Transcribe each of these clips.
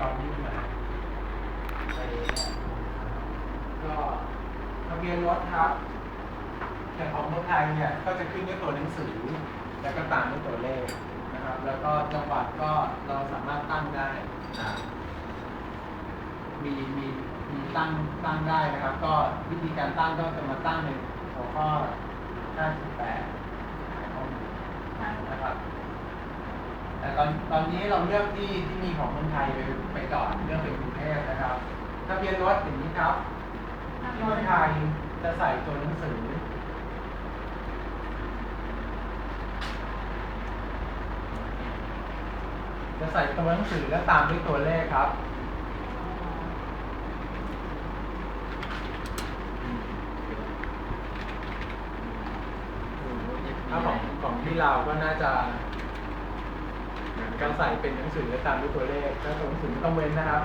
จอมยุทธมาไปเนี่ยก็ทะเบียนรถครับอย่างของเมืองไทยเนี่ยก็จะขึ้นด้วยตัวหนังสือ แล้วก็ตามด้วยตัวเลขนะครับ แล้วก็จังหวัดก็เราสามารถตั้งได้มีมีมีตั้งตั้งได้นะครับ ก็วิธีการตั้งก็จะมาตั้งในหัวข้อ58ข้อมูลนะครับ ต่ตอนตอนนี้เราเลือกที่ที่มีของเมืองไทยไปไปก่อนเลือกเป็นกรุงเทพนะครับทะเบียนรถอย่างนี้ครับที่เมืองไทยจะใส่ตัวหนังสือจะใส่ตัวหนังสือแล้วตามด้วยตัวเลขครับ ถ้าของของที่เราก็น่าจะ ก็ใส่เป็นหนังสือแล้วตามด้วยตัวเลขถ้าตัวหนังสือไม่ต้องเว้นนะครับ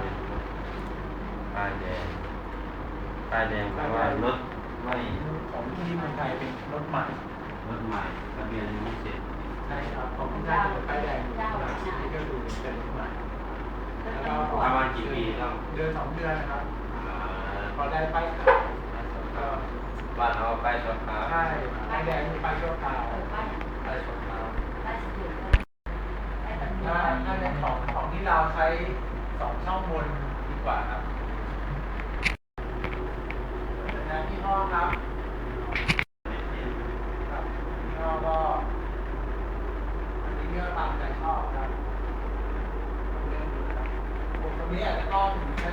ป้ายแดงป้ายแดงแปลว่ารถไม่ของที่เมืองไทยเป็นรถใหม่รถใหม่ทะเบียนยังไม่เสร็จใช่ครับของที่ไทยเป็นป้ายแดงนี่ก็ดูเป็นรถใหม่แล้วก็ประมาณกี่ปีแล้วเดือนสองเดือนนะครับอ่าพอได้ป้ายขาวก็บ้านเราป้ายสดขาวใช่ป้ายแดงคือป้ายชั่วคราว ใช้สองช่องบนดีกว่าครับนะที่ห้องครับพ่อก็อันอกตามใจชอบครับตรงนี้อาจจะต้องใช้